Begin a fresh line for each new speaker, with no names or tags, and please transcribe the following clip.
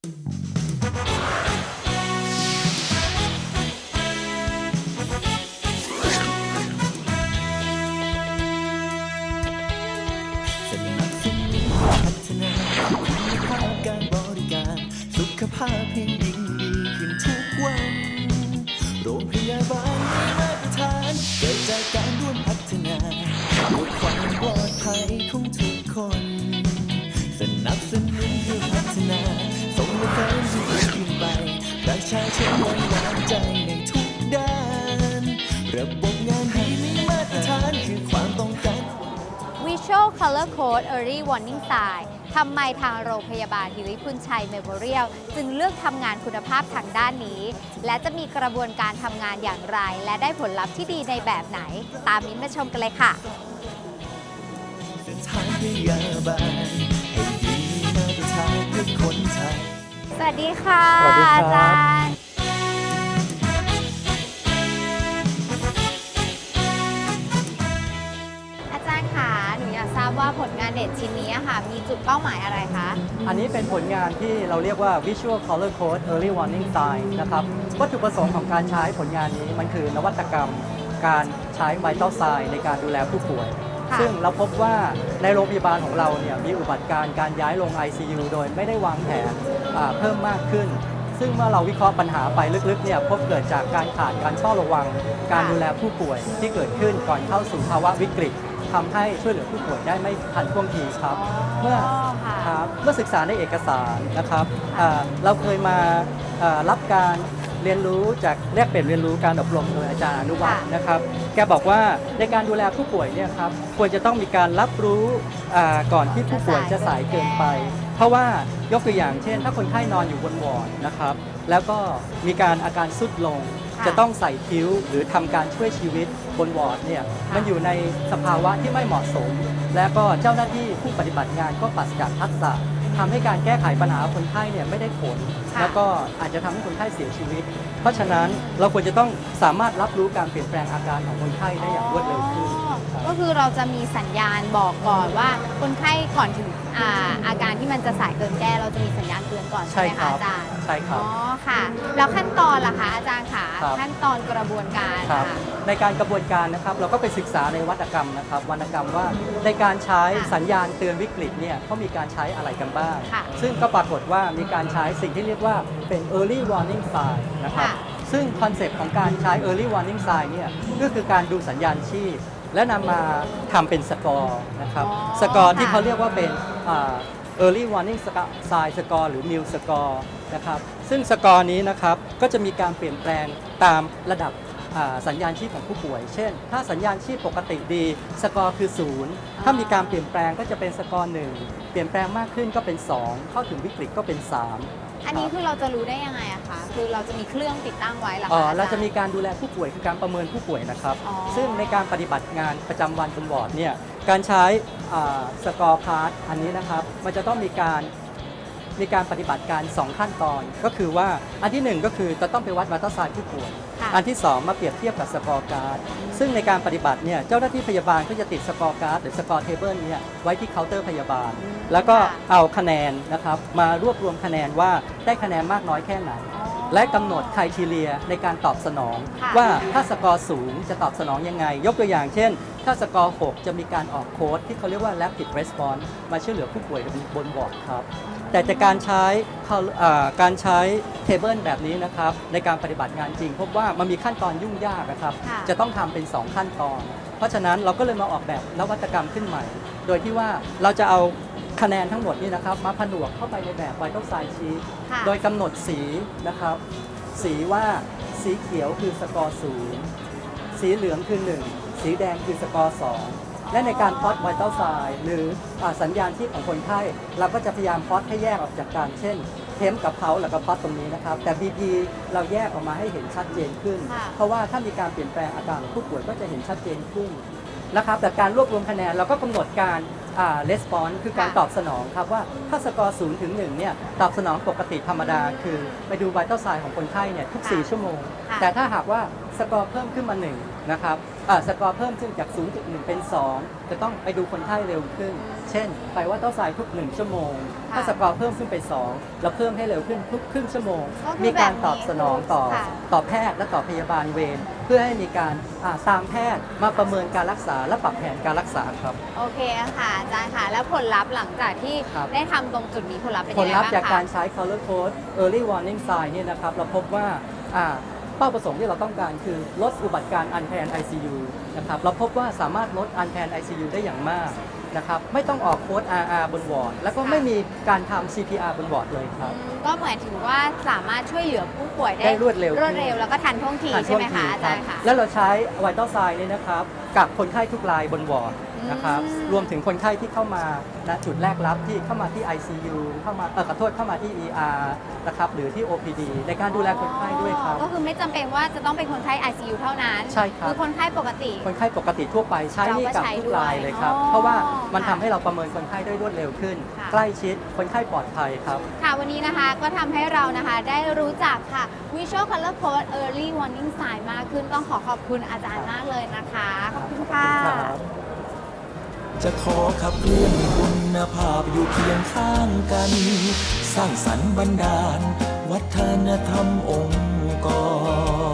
สนับสนุนพัฒนาคุณภาพการบริการ สุขภาพให้
Color Code Early Warning Sign ทำไมทางโรงพยาบาลฮิริพุนชัยเมโมเรียลจึงเลือกทำงานคุณภาพทางด้านนี้ และจะมีกระบวนการทำงานอย่างไร และได้ผลลัพธ์ที่ดีในแบบไหน ตามมิ้นท์มาชมกันเลยค่ะ
เส้นทางพยาบาลให้ดีมีมาตรฐานเพื่อคนไทย
สวัสดีค่ะ
สวัสดีครับ
อาจารย์ ว่าผลงานเด่นชิ้นนี้อะค่ะ มีจุดเป้าหมายอะไรคะ
อันนี้เป็นผลงานที่เราเรียกว่า Visual Color Code Early Warning Sign นะครับ วัตถุประสงค์ของการใช้ผลงานนี้มันคือนวัตกรรม การใช้ Vital Sign ในการดูแลผู้ป่วย
ค่ะ
ซึ่งเราพบว่าในโรงพยาบาลของเราเนี่ยมีอุบัติการณ์การย้ายลง ICU โดยไม่ได้วางแผนอ่าเพิ่มมากขึ้น ซึ่งเมื่อเราวิเคราะห์ปัญหาไปลึกๆเนี่ยพบเกิดจากการขาดการเฝ้าระวัง การดูแลผู้ป่วยที่เกิดขึ้นก่อนเข้าสู่ภาวะวิกฤต ทำให้ช่วยเหลือผู้ป่วยได้ไม่ทันท่วงทีครับ เมื่อ
ค่ะ
ครับเมื่อศึกษาในเอกสารนะครับอ่าเราเคยมาอ่ารับการเรียนรู้จากแลกเปลี่ยนเรียนรู้การอบรมโดยอาจารย์อนุวัฒน์
ค่ะ
นะครับ แกบอกว่าในการดูแลผู้ป่วยเนี่ยครับควรจะต้องมีการรับรู้อ่าก่อนที่ผู้ป่วยจะสายเกินไป เพราะว่ายกตัวอย่างเช่น ถ้าคนไข้นอนอยู่บนวอร์ดนะครับ แล้วก็มีการอาการสุดลง
ค่ะ
จะต้องใส่คิ้วหรือทำการช่วยชีวิตบนวอร์ดเนี่ย
ค่ะ
มันอยู่ในสภาวะที่ไม่เหมาะสม และก็เจ้าหน้าที่ผู้ปฏิบัติงานก็ปราศจากทักษะทำให้การแก้ไขปัญหาคนไข้เนี่ยไม่ได้ผล
ค่ะ
แล้วก็อาจจะทำให้คนไข้เสียชีวิต เพราะฉะนั้นเราควรจะต้องสามารถรับรู้การเปลี่ยนแปลงอาการของคนไข้ได้อย่างรวดเร็วขึ้น
อ๋อ
ครับ
ก็คือเราจะมีสัญญาณบอกก่อนว่าคนไข้ก่อนถึงอาอาการที่มันจะสายเกินแก้ เราจะมีสัญญาณเตือนก่อนใช่ไหม
ใช่ครั
คะ
บ
อาจารย์
ใช่ครั
อ๋
บ
อค่ะ แล้วขั้นตอนล่ะคะอาจารย์คะ
ครับ
ขั้นตอนกระบวนการ
ครับ
ค่ะ
ในการกระบวนการนะครับเราก็ไปศึกษาในวัตกรรมนะครับวรรณกรรมว่าในการใช้
ค่ะ
สัญญาณเตือนวิกฤตเนี่ยเขามีการใช้อะไรกันบ้าง
ค่ะ
ซึ่งก็ปรากฏว่ามีการใช้สิ่งที่เรียกว่าเป็น early warning sign นะครับ
ค่ะ
ซึ่งคอนเซปต์ของการใช้ early warning sign เนี่ยก็คือการดูสัญญาณชีพ และนำมาทำเป็นสกอร์นะครับ
อ๋อ
สกอร์ที่
ค่ะ
เขาเรียกว่าเป็นอ่า early warning sign สกอร์หรือ new score นะครับ ซึ่งสกอร์นี้นะครับ ก็จะมีการเปลี่ยนแปลงตามระดับอ่าสัญญาณชีพของผู้ป่วย เช่น ถ้าสัญญาณชีพปกติดี สกอร์คือ 0 ถ้ามีการเปลี่ยนแปลงก็จะเป็นสกอร์ 1 เปลี่ยนแปลงมากขึ้นก็เป็น 2 เข้าถึงวิกฤตก็เป็น 3
อันนี้คือเราจะรู้ได้ยังไงอะคะคือเราจะมีเครื่องติดตั้งไว้เหรอ
เอ่
คะ
อ
อจย์
เราจะมีการดูแลผู้ป่วยคือการประเมินผู้ป่วยนะครับ
อ๋อ
ซึ่งในการปฏิบัติงานประจำวันบนวอร์ดเนี่ยการใช้สกอร์พาร์ทอันนี้นะครับ มันจะต้องมีการ มีการปฏิบัติการ 2 ขั้นตอน ก็คือว่าอันที่ 1 ก็คือจะต้องไปวัดวัตไซน์ผู้ป่วย
ค่ะ
อันที่ 2 มาเปรียบเทียบกับสกอร์การ์ดซึ่งในการปฏิบัติเนี่ยเจ้าหน้าที่พยาบาลก็จะติดสกอร์การ์ดหรือสกอร์เทเบิลเนี่ยไว้ที่เคาน์เตอร์พยาบาล
อืม
แล้วก็
ค่ะ
เอาคะแนนนะครับมารวบรวมคะแนนว่าได้คะแนนมากน้อยแค่ไหน
อ๋อ
และกำหนดไครทีเรียในการตอบสนอง
ค่ะ
ว่าถ้าสกอร์สูงจะตอบสนองยังไง ยกตัวอย่างเช่น ถ้าสกอร์ 6 จะมีการออกโค้ดที่เขาเรียกว่า rapid response มาช่วยเหลือผู้ป่วยบนบอร์ดครับ แต่จากการใช้เขาอ่าการใช้เทเบิลแบบนี้นะครับในการปฏิบัติงานจริง พบว่ามันมีขั้นตอนยุ่งยากนะครับ
ค่ะ
จะต้องทำเป็น 2 ขั้นตอน เพราะฉะนั้นเราก็เลยมาออกแบบนวัตกรรมขึ้นใหม่ โดยที่ว่าเราจะเอาคะแนนทั้งหมดนี่นะครับมาผนวกเข้าไปในแบบ Vital Sign Sheet
ค่ะ
โดยกำหนดสีนะครับ สีว่าสีเขียวคือสกอร์ศูนย์สีเหลืองคือ 1 สีแดงคือสกอร์2 และในการพอดไวต้าไซน์หรืออาสัญญาณชีพของคนไข้ เราก็จะพยายามพอดให้แยกออกจากกันเช่นเทมกับเพาแล้วก็พอดตรงนี้นะครับ แต่ BP เราแยกออกมาให้เห็นชัดเจนขึ้น
ค่ะ
เพราะว่าถ้ามีการเปลี่ยนแปลงอาการของผู้ป่วยก็จะเห็นชัดเจนขึ้นนะครับแต่การรวบรวมคะแนนเราก็กำหนดการอ่า response คือการ
ค่ะ
ตอบสนองครับว่าถ้าสกอร์0ถึง1เนี่ยตอบสนองปกติธรรมดา คือไปดูไวต้าไซน์ของคนไข้เนี่ยทุก4ชั่วโมง
ค่ะ
แต่ถ้าหากว่าสกอร์เพิ่มขึ้นมา1นะครับอ่า สกอร์เพิ่มขึ้นจาก 0.1 เป็น 2 จะต้องไปดูคนไข้เร็วขึ้น เช่น ไปว่าต้องใส่ทุก 1 ชั่วโมง
ค่ะ
ถ้าสกอร์เพิ่มขึ้นไป 2 เราเพิ่มให้เร็วขึ้นทุกครึ่งชั่วโมง
ก็คือ
มีการ
แบบนี้
ตอบสนองต่อ
ค่ะ
ต่อแพทย์และต่อพยาบาลเวรเพื่อให้มีการอ่าตามแพทย์มาประเมินการรักษาและปรับแผนการรักษาครับ
โอเคค่ะอาจารย์ค่ะ แล้วผลลัพธ์หลังจากที่
ครับ
ได้ทำตรงจุดนี้ผลลัพธ์เป็น
ผ
ยัง
ล
ไง
ลัพ
บ้าง
ธ์จาก
คะ
การใช้ color code early warning sign เนี่ยนะครับเราพบว่าอ่า เป้าประสงค์ที่เราต้องการคือลดอุบัติการ unplanned ICU นะครับเราพบว่าสามารถลด unplanned ICU ได้อย่างมากนะครับไม่ต้องออกโค้ด RR บนวอร์ดแล้วก็ไม่มีการทำ CPR บนวอร์ดเลยครับ
อืมก็เหมือนถือว่าสามารถช่วยเหลือผู้ป่วยได้
ได้รวดเร็ว
รวดเร็วแล้วก็ทันท่วงที
ทัน
ใช่ไหม
ท่วง
คะ
ที
อาจารย์
ค
ค่ะ
บแล้วเราใช้ vital sign เนี่ยนะครับกับคนไข้ทุกรายบนวอร์ด นะครับ
อืม
รวมถึงคนไข้ที่เข้ามาณจุดแรกรับที่เข้ามาที่ ICU เข้ามาเออขอโทษเข้ามาที่ ER นะครับหรือที่ OPD ในการดูแลคนไข้ด้วยครับ
ก็คือไม่จำเป็นว่าจะต้องเป็นคนไข้ ICU เท่านั้น
ใช่ครับ
คือคนไข้ปกติ
คนไข้ปกติทั่วไปใช้นี่กับทุกรายเลยครับ
เราก็ใช้ด้วย
เพราะว่ามัน
อ๋อ
ทำให้เราประเมินคนไข้ได้รวดเร็วขึ้น
ค่ะ
ใกล้ชิดคนไข้ปลอดภัยครับ
ค่ะวันนี้นะคะก็ทำให้เรานะคะได้รู้จักค่ะ Visual Color Code Early Warning Sign มากขึ้นต้องขอขอบคุณอาจารย์มากเลยนะคะ ขอบคุณค่ะ
จะขอขับเคลื่อนคุณภาพอยู่เคียงข้างกัน สร้างสรรค์บรรดาล วัฒนธรรมองค์กร